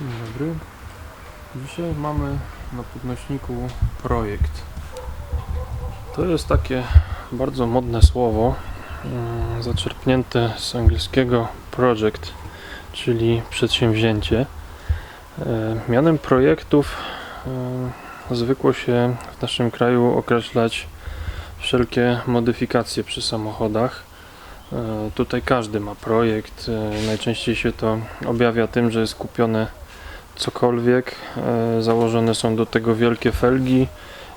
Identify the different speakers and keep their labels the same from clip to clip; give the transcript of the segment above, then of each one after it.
Speaker 1: Dzień dobry. Dzisiaj mamy na podnośniku projekt. To jest takie bardzo modne słowo, mm, zaczerpnięte z angielskiego project, czyli przedsięwzięcie. E, Mianem projektów e, zwykło się w naszym kraju określać wszelkie modyfikacje przy samochodach. E, Tutaj każdy ma projekt. Najczęściej się to objawia tym, że jest kupione cokolwiek. e, Założone są do tego wielkie felgi.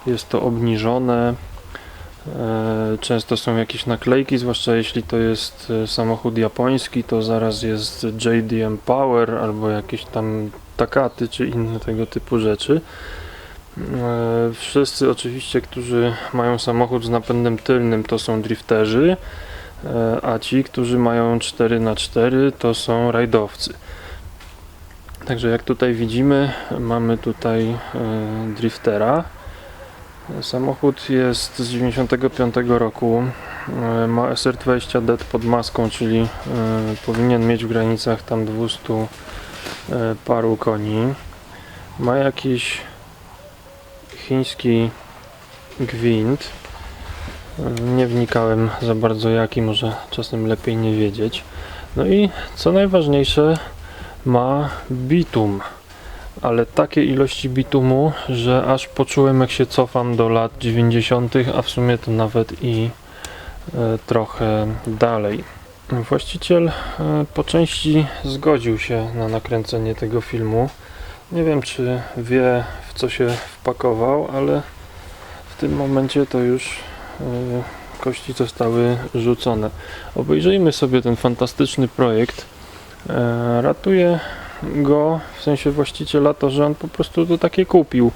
Speaker 1: Jest to obniżone. e, Często są jakieś naklejki, zwłaszcza jeśli to jest e, samochód japoński, to zaraz jest JDM Power albo jakieś tam takaty czy inne tego typu rzeczy. Wszyscy oczywiście, którzy mają samochód z napędem tylnym, to są drifterzy. A ci, którzy mają 4x4 to są rajdowcy. Także jak tutaj widzimy, mamy tutaj e, driftera. Samochód jest z 95 roku. E, Ma SR20D pod maską, czyli e, powinien mieć w granicach tam 200 e, paru koni. Ma jakiś chiński gwint. Nie wnikałem za bardzo jaki, może czasem lepiej nie wiedzieć. No i co najważniejsze, ma bitum, ale takie ilości bitumu, że aż poczułem jak się cofam do lat 90., a w sumie to nawet i e, trochę dalej. Właściciel e, po części zgodził się na nakręcenie tego filmu. Nie wiem, czy wie w co się wpakował, ale w tym momencie to już e, kości zostały rzucone. Obejrzyjmy sobie ten fantastyczny projekt. E, Ratuje go, w sensie właściciela, to, że on po prostu to takie kupił.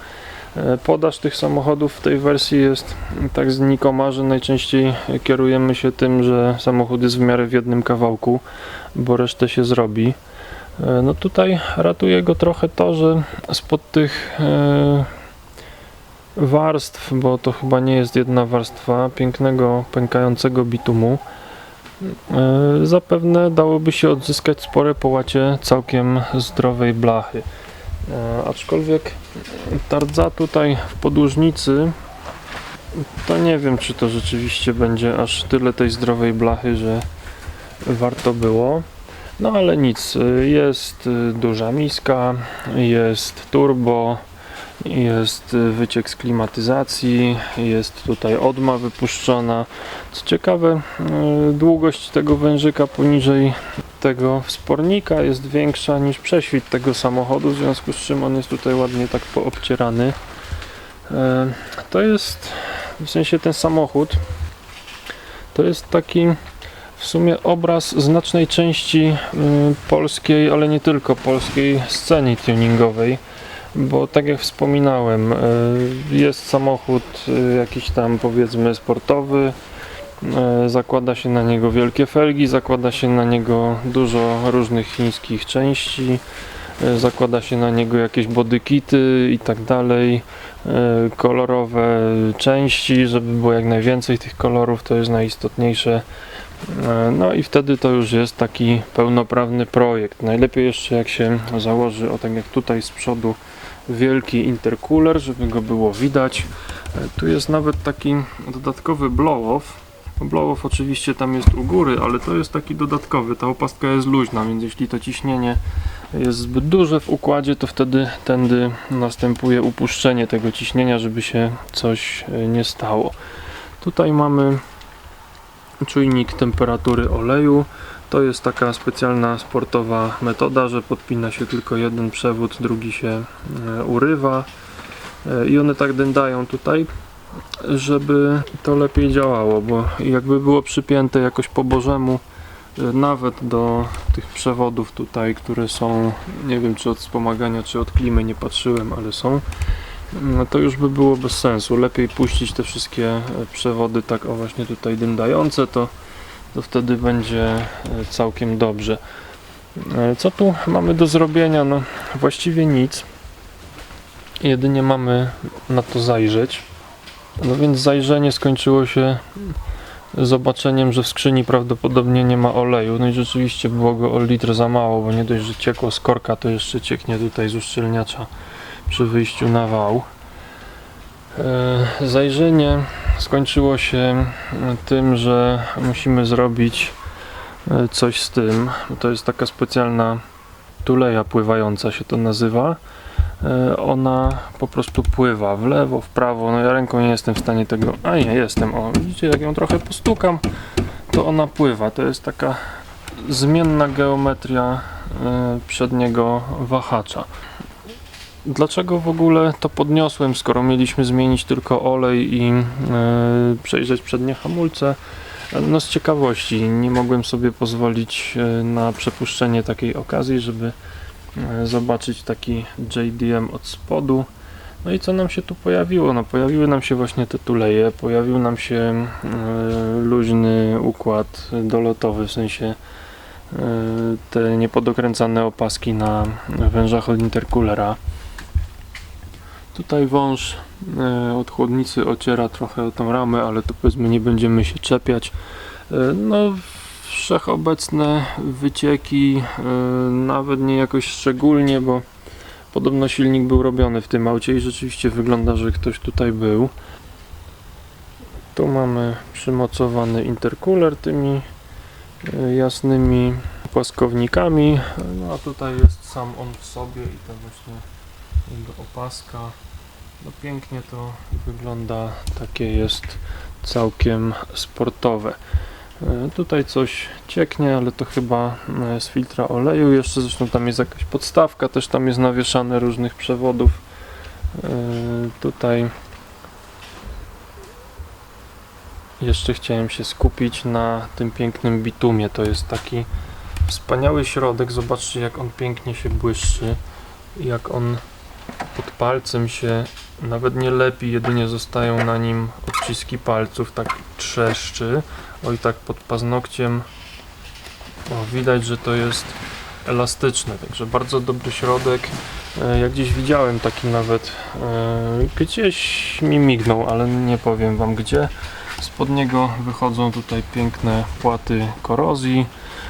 Speaker 1: E, Podaż tych samochodów w tej wersji jest tak znikoma, że najczęściej kierujemy się tym, że samochód jest w miarę w jednym kawałku, bo resztę się zrobi. E, No tutaj ratuje go trochę to, że spod tych warstw, bo to chyba nie jest jedna warstwa pięknego, pękającego bitumu, zapewne dałoby się odzyskać spore połacie całkiem zdrowej blachy. E, Aczkolwiek ta rdza tutaj w podłużnicy, to nie wiem, czy to rzeczywiście będzie aż tyle tej zdrowej blachy, że warto było. No ale nic, e, jest e, duża miska, jest turbo, jest y, wyciek z klimatyzacji, jest tutaj odma wypuszczona. Co ciekawe, y, długość tego wężyka poniżej tego wspornika jest większa niż prześwit tego samochodu, w związku z czym on jest tutaj ładnie tak poobcierany. Y, To jest, w sensie ten samochód, to jest taki w sumie obraz znacznej części polskiej, ale nie tylko polskiej sceny tuningowej bo tak jak wspominałem, y, jest samochód y, jakiś tam powiedzmy sportowy, y, zakłada się na niego wielkie felgi, zakłada się na niego dużo różnych chińskich części, zakłada się na niego jakieś bodykity i tak dalej, kolorowe części, żeby było jak najwięcej tych kolorów, to jest najistotniejsze. No i wtedy to już jest taki pełnoprawny projekt. Najlepiej jeszcze jak się założy, o tak jak tutaj z przodu, wielki intercooler, żeby go było widać. E, Tu jest nawet taki dodatkowy blow-off. Blow-off oczywiście tam jest u góry, ale to jest taki dodatkowy. Ta opastka jest luźna, więc jeśli to ciśnienie jest zbyt duże w układzie, to wtedy tędy następuje upuszczenie tego ciśnienia, żeby się coś e, nie stało. Tutaj mamy czujnik temperatury oleju. To jest taka specjalna sportowa metoda, że podpina się tylko jeden przewód, drugi się e, urywa E, i one tak dędają tutaj, żeby to lepiej działało, bo jakby było przypięte jakoś po bożemu e, nawet do tych przewodów tutaj, które są, nie wiem czy od wspomagania, czy od klimy, nie patrzyłem, ale są, no to już by było bez sensu. Lepiej puścić te wszystkie przewody tak o właśnie tutaj dyndające, to to wtedy będzie e, całkiem dobrze. E, Co tu mamy do zrobienia? No właściwie nic. Jedynie mamy na to zajrzeć. No więc zajrzenie skończyło się zobaczeniem, że w skrzyni prawdopodobnie nie ma oleju. No i rzeczywiście było go o litr za mało, bo nie dość, że ciekło z korka, to jeszcze cieknie tutaj z uszczelniacza przy wyjściu na wał. E, Zajrzenie skończyło się tym, że musimy zrobić e, coś z tym. To jest taka specjalna tuleja pływająca się to nazywa. E, Ona po prostu pływa w lewo, w prawo. No ja ręką nie jestem w stanie tego. A nie, jestem. O, widzicie, jak ją trochę postukam, to ona pływa. To jest taka zmienna geometria e, przedniego wahacza. Dlaczego w ogóle to podniosłem, skoro mieliśmy zmienić tylko olej i e, przejrzeć przednie hamulce? No z ciekawości nie mogłem sobie pozwolić e, na przepuszczenie takiej okazji, żeby e, zobaczyć taki JDM od spodu. No i co nam się tu pojawiło? No pojawiły nam się właśnie te tuleje, pojawił nam się luźny układ dolotowy, w sensie te niepodokręcane opaski na wężach od intercoolera. Tutaj wąż e, od chłodnicy ociera trochę tą ramę, ale to powiedzmy nie będziemy się czepiać. E, No, wszechobecne wycieki, e, nawet nie jakoś szczególnie, bo podobno silnik był robiony w tym aucie i rzeczywiście wygląda, że ktoś tutaj był. Tu mamy przymocowany intercooler tymi jasnymi płaskownikami, no a tutaj jest sam on w sobie i ta właśnie jego opaska. No pięknie to wygląda, takie jest całkiem sportowe. E, Tutaj coś cieknie, ale to chyba e, z filtra oleju. Jeszcze zresztą tam jest jakaś podstawka, też tam jest nawieszane różnych przewodów. E, Tutaj jeszcze chciałem się skupić na tym pięknym bitumie. To jest taki wspaniały środek. Zobaczcie jak on pięknie się błyszczy. Jak on pod palcem się nawet nie lepi, jedynie zostają na nim odciski palców, tak trzeszczy. Oj, tak pod paznokciem o, widać, że to jest elastyczne, także bardzo dobry środek. E, Ja gdzieś widziałem taki nawet, e, gdzieś mi mignął, ale nie powiem Wam gdzie. Spod niego wychodzą tutaj piękne płaty korozji.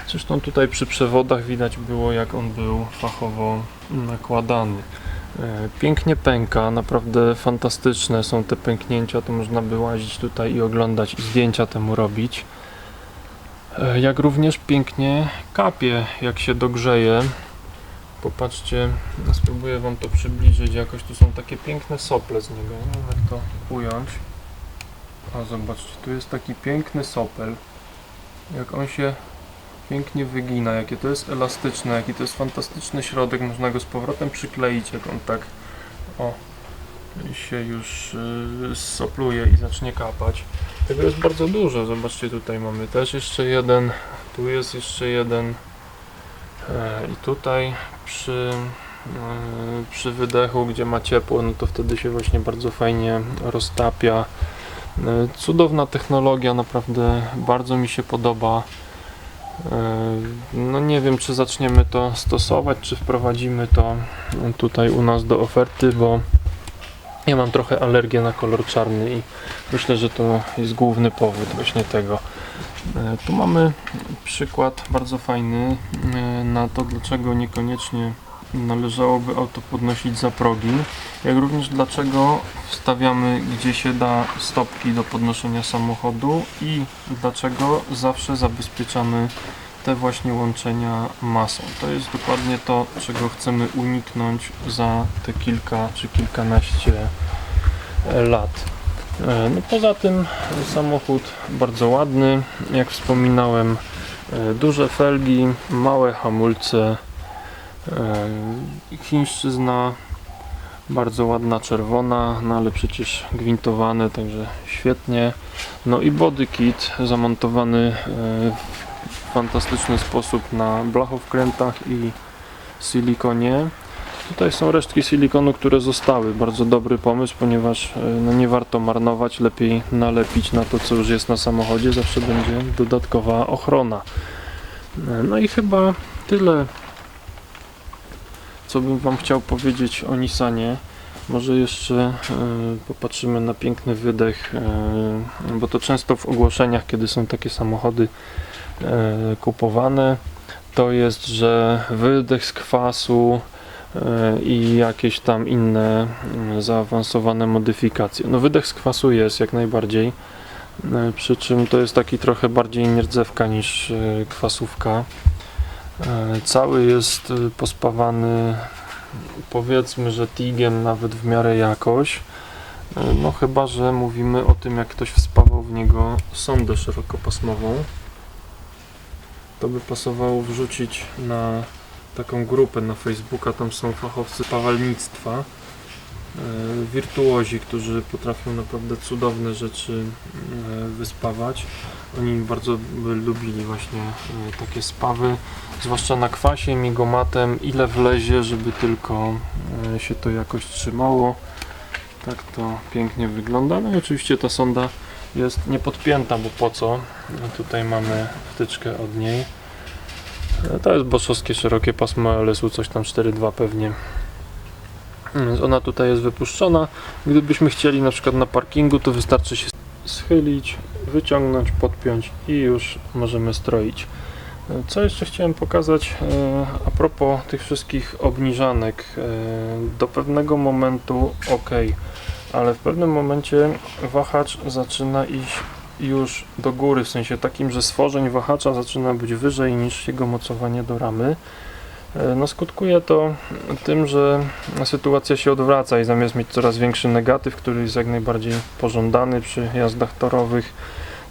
Speaker 1: Zresztą tutaj przy przewodach widać było jak on był fachowo nakładany. E, Pięknie pęka, naprawdę fantastyczne są te pęknięcia, to można by łazić tutaj i oglądać i zdjęcia temu robić. E, Jak również pięknie kapie, jak się dogrzeje. Popatrzcie, spróbuję Wam to przybliżyć, jakoś tu są takie piękne sople z niego, nie wiem jak to ująć. A zobaczcie, tu jest taki piękny sopel, jak on się pięknie wygina, jakie to jest elastyczne, jaki to jest fantastyczny środek, można go z powrotem przykleić, jak on tak o, się już yy, sopluje i zacznie kapać. Tego jest bardzo dużo, zobaczcie tutaj mamy też jeszcze jeden, tu jest jeszcze jeden e, i tutaj przy, e, przy wydechu, gdzie ma ciepło, no to wtedy się właśnie bardzo fajnie roztapia. E, Cudowna technologia, naprawdę bardzo mi się podoba. No nie wiem, czy zaczniemy to stosować, czy wprowadzimy to tutaj u nas do oferty, bo ja mam trochę alergię na kolor czarny i myślę, że to jest główny powód właśnie tego. E, Tu mamy przykład bardzo fajny e, na to, dlaczego niekoniecznie należałoby auto podnosić za progi, jak również dlaczego wstawiamy gdzie się da stopki do podnoszenia samochodu i dlaczego zawsze zabezpieczamy te właśnie łączenia masą. To jest dokładnie to, czego chcemy uniknąć za te kilka czy kilkanaście e, lat. E, No poza tym samochód bardzo ładny, jak wspominałem, e, duże felgi, małe hamulce, chińszczyzna bardzo ładna czerwona, no ale przecież gwintowane, także świetnie. No i body kit zamontowany e, w fantastyczny sposób na blachowkrętach i silikonie. Tutaj są resztki silikonu, które zostały. Bardzo dobry pomysł, ponieważ e, no nie warto marnować, lepiej nalepić na to, co już jest na samochodzie, zawsze będzie dodatkowa ochrona. E, No i chyba tyle, co bym Wam chciał powiedzieć o Nissanie. Może jeszcze e, popatrzymy na piękny wydech, e, bo to często w ogłoszeniach, kiedy są takie samochody e, kupowane, to jest, że wydech z kwasu i jakieś tam inne mm, zaawansowane modyfikacje. No wydech z kwasu jest jak najbardziej, przy czym to jest taki trochę bardziej nierdzewka niż kwasówka. E, Cały jest e, pospawany powiedzmy, że tigiem nawet w miarę jakoś. E, No chyba, że mówimy o tym, jak ktoś wspawał w niego sondę szerokopasmową. To by pasowało wrzucić na taką grupę na Facebooka, tam są fachowcy pawalnictwa, wirtuozi, którzy potrafią naprawdę cudowne rzeczy e, wyspawać. Oni bardzo by lubili właśnie e, takie spawy, zwłaszcza na kwasie, migomatem, ile wlezie, żeby tylko e, się to jakoś trzymało. Tak to pięknie wygląda. No i oczywiście ta sonda jest niepodpięta, bo po co? No tutaj mamy wtyczkę od niej. E, To jest boszowskie szerokie pasmo LSU, coś tam 4.2 pewnie. Więc ona tutaj jest wypuszczona. Gdybyśmy chcieli na przykład na parkingu, to wystarczy się schylić, wyciągnąć, podpiąć i już możemy stroić. Co jeszcze chciałem pokazać e, a propos tych wszystkich obniżanek. E, Do pewnego momentu ok, ale w pewnym momencie wahacz zaczyna iść już do góry, w sensie takim, że stworzeń wahacza zaczyna być wyżej niż jego mocowanie do ramy. E, No skutkuje to tym, że sytuacja się odwraca i zamiast mieć coraz większy negatyw, który jest jak najbardziej pożądany przy jazdach torowych,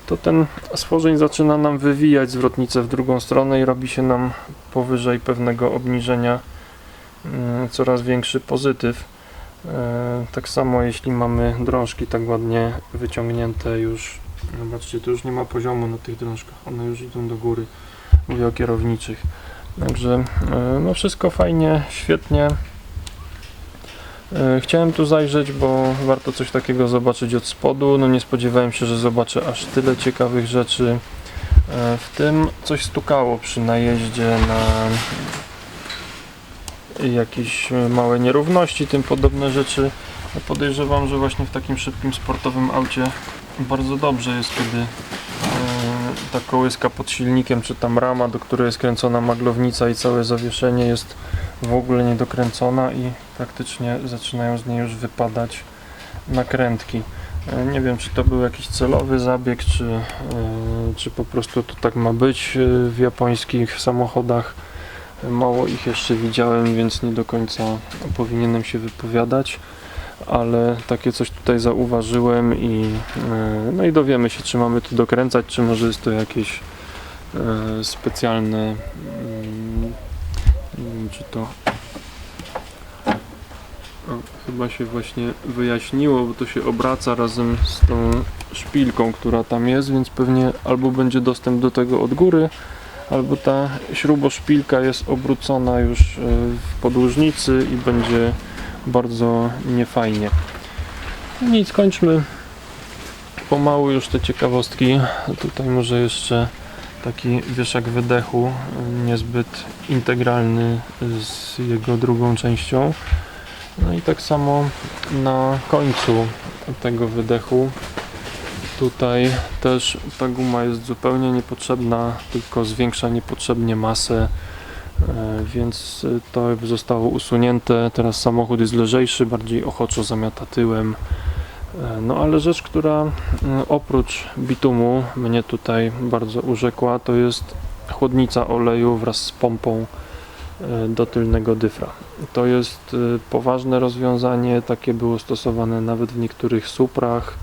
Speaker 1: to ten stworzeń zaczyna nam wywijać zwrotnicę w drugą stronę i robi się nam powyżej pewnego obniżenia mm, coraz większy pozytyw. E, Tak samo jeśli mamy drążki tak ładnie wyciągnięte już, zobaczcie, już nie ma poziomu na tych drążkach, one już idą do góry, mówię o kierowniczych. Także e, no wszystko fajnie, świetnie. E, Chciałem tu zajrzeć, bo warto coś takiego zobaczyć od spodu. No nie spodziewałem się, że zobaczę aż tyle ciekawych rzeczy. E, W tym coś stukało przy najeździe na jakieś małe nierówności, tym podobne rzeczy. Podejrzewam, że właśnie w takim szybkim sportowym aucie bardzo dobrze jest, kiedy ta kołyska pod silnikiem, czy tam rama, do której jest kręcona maglownica i całe zawieszenie jest w ogóle niedokręcona i praktycznie zaczynają z niej już wypadać nakrętki. E, Nie wiem, czy to był jakiś celowy zabieg, czy, e, czy po prostu to tak ma być e, w japońskich samochodach. Mało ich jeszcze widziałem, więc nie do końca powinienem się wypowiadać, ale takie coś tutaj zauważyłem i, e, no i dowiemy się, czy mamy tu dokręcać, czy może jest to jakieś e, specjalne, mm, nie wiem, czy to o, chyba się właśnie wyjaśniło, bo to się obraca razem z tą szpilką, która tam jest, więc pewnie albo będzie dostęp do tego od góry, albo ta śruboszpilka jest obrócona już e, w podłużnicy i będzie bardzo niefajnie. Nic, kończmy pomału już te ciekawostki. Tutaj może jeszcze taki wieszak wydechu, niezbyt integralny z jego drugą częścią. No i tak samo na końcu tego wydechu tutaj też ta guma jest zupełnie niepotrzebna, tylko zwiększa niepotrzebnie masę, więc e, to zostało usunięte. Teraz samochód jest lżejszy, bardziej ochoczo zamiata tyłem. E, No ale rzecz, która e, oprócz bitumu mnie tutaj bardzo urzekła, to jest chłodnica oleju wraz z pompą e, do tylnego dyfra. To jest e, poważne rozwiązanie, takie było stosowane nawet w niektórych Suprach,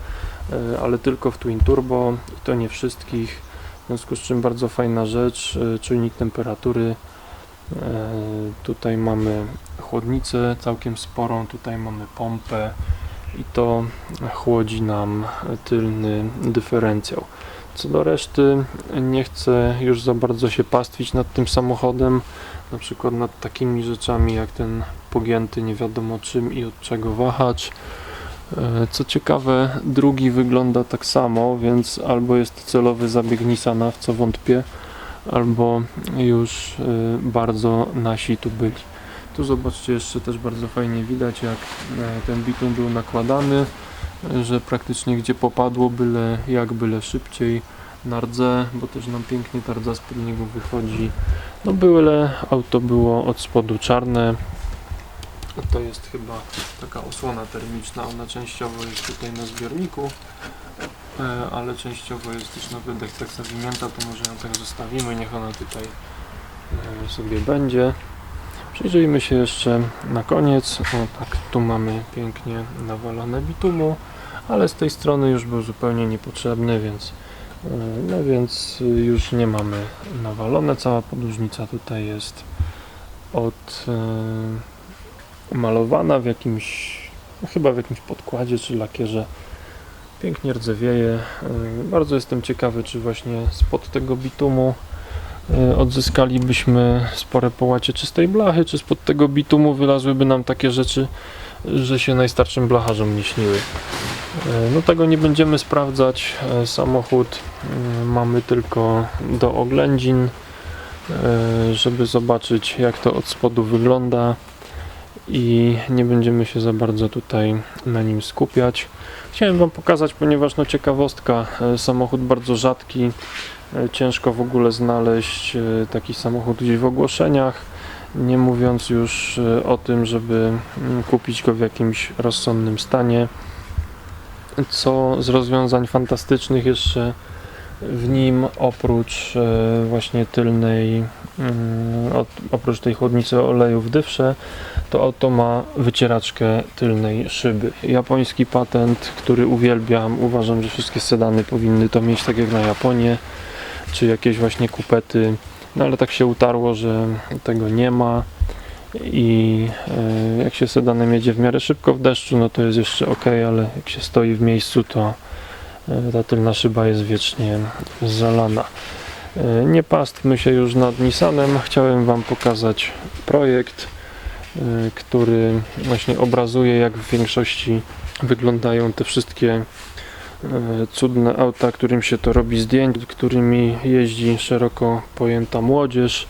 Speaker 1: e, ale tylko w Twin Turbo i to nie wszystkich. W związku z czym bardzo fajna rzecz, e, czujnik temperatury. E, Tutaj mamy chłodnicę całkiem sporą, tutaj mamy pompę i to chłodzi nam tylny dyferencjał. Co do reszty, nie chcę już za bardzo się pastwić nad tym samochodem, na przykład nad takimi rzeczami jak ten pogięty nie wiadomo czym i od czego wahacz. E, Co ciekawe, drugi wygląda tak samo, więc albo jest celowy zabieg Nissana, w co wątpię, albo już e, bardzo nasi tu byli. Tu zobaczcie jeszcze też bardzo fajnie widać jak e, ten bitum był nakładany, że praktycznie gdzie popadło byle jak byle szybciej na rdze, bo też nam pięknie ta rdza z pod niego wychodzi. No byle auto było od spodu czarne. To jest chyba taka osłona termiczna, ona częściowo jest tutaj na zbiorniku, ale częściowo jest też na wydech zawinięta, to może ją tak zostawimy, niech ona tutaj e, sobie będzie. Przyjrzyjmy się jeszcze na koniec. O tak, tu mamy pięknie nawalone bitumu, ale z tej strony już był zupełnie niepotrzebny, więc e, no więc już nie mamy nawalone. Cała podłużnica tutaj jest od e, malowana w jakimś chyba w jakimś podkładzie czy lakierze. Pięknie rdzewieje. E, Bardzo jestem ciekawy, czy właśnie spod tego bitumu e, odzyskalibyśmy spore połacie czystej blachy, czy spod tego bitumu wylazłyby nam takie rzeczy, że się najstarszym blacharzom nie śniły. E, No tego nie będziemy sprawdzać. Samochód mamy tylko do oględzin, żeby zobaczyć jak to od spodu wygląda i nie będziemy się za bardzo tutaj na nim skupiać. Chciałem Wam pokazać, ponieważ no ciekawostka, e, samochód bardzo rzadki, e, ciężko w ogóle znaleźć e, taki samochód gdzieś w ogłoszeniach, nie mówiąc już o tym, żeby mm, kupić go w jakimś rozsądnym stanie. Co z rozwiązań fantastycznych jeszcze w nim oprócz e, właśnie tylnej, mm, oprócz tej chłodnicy oleju w dywsze, to auto ma wycieraczkę tylnej szyby. Japoński patent, który uwielbiam. Uważam, że wszystkie sedany powinny to mieć tak jak na Japonię, czy jakieś właśnie kupety. No ale tak się utarło, że tego nie ma. I e, jak się sedanem jedzie w miarę szybko w deszczu, no to jest jeszcze ok, ale jak się stoi w miejscu, to ta tylna szyba jest wiecznie zalana. E, Nie pastwmy się już nad Nissanem. Chciałem Wam pokazać projekt, e, który właśnie obrazuje, jak w większości wyglądają te wszystkie e, cudne auta, którym się to robi zdjęć, którymi jeździ szeroko pojęta młodzież.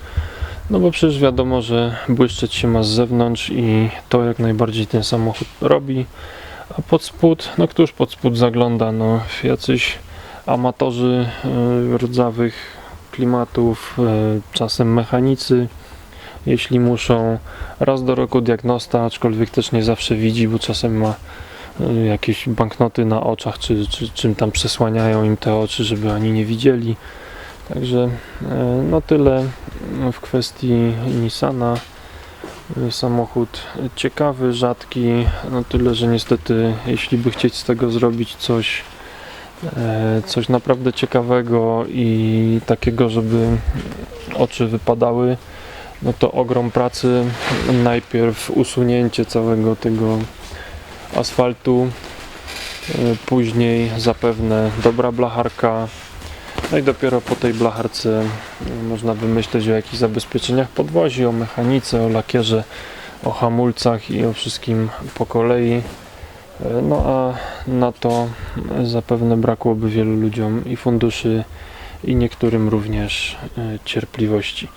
Speaker 1: No bo przecież wiadomo, że błyszczeć się ma z zewnątrz i to jak najbardziej ten samochód robi. A pod spód, no któż pod spód zagląda? No jacyś amatorzy e, rdzawych klimatów, e, czasem mechanicy, jeśli muszą. Raz do roku diagnosta, aczkolwiek też nie zawsze widzi, bo czasem ma e, jakieś banknoty na oczach, czy, czy czym tam przesłaniają im te oczy, żeby oni nie widzieli. Także no tyle w kwestii Nissana. E, Samochód ciekawy, rzadki, no tyle, że niestety jeśli by chcieć z tego zrobić coś e, coś naprawdę ciekawego i takiego, żeby oczy wypadały, no to ogrom pracy. Najpierw usunięcie całego tego asfaltu, e, później zapewne dobra blacharka, no i dopiero po tej blacharce e, można wymyśleć o jakichś zabezpieczeniach podwozi, o mechanice, o lakierze, o hamulcach i o wszystkim po kolei. E, No a na to zapewne brakłoby wielu ludziom i funduszy i niektórym również e, cierpliwości.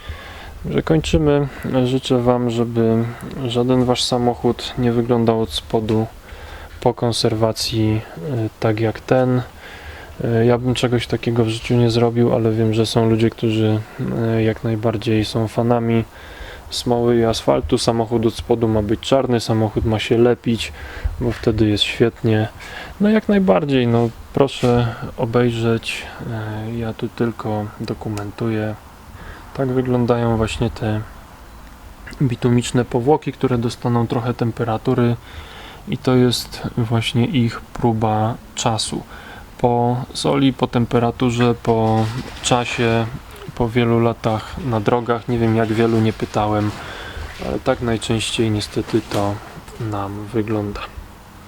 Speaker 1: Że kończymy. Życzę Wam, żeby żaden Wasz samochód nie wyglądał od spodu po konserwacji tak jak ten. E, Ja bym czegoś takiego w życiu nie zrobił, ale wiem, że są ludzie, którzy e, jak najbardziej są fanami smoły i asfaltu. Samochód od spodu ma być czarny, samochód ma się lepić, bo wtedy jest świetnie. No jak najbardziej, no proszę obejrzeć. E, Ja tu tylko dokumentuję. Tak wyglądają właśnie te bitumiczne powłoki, które dostaną trochę temperatury i to jest właśnie ich próba czasu po soli, po temperaturze, po czasie, po wielu latach na drogach. Nie wiem jak wielu nie pytałem, ale tak najczęściej niestety to nam wygląda.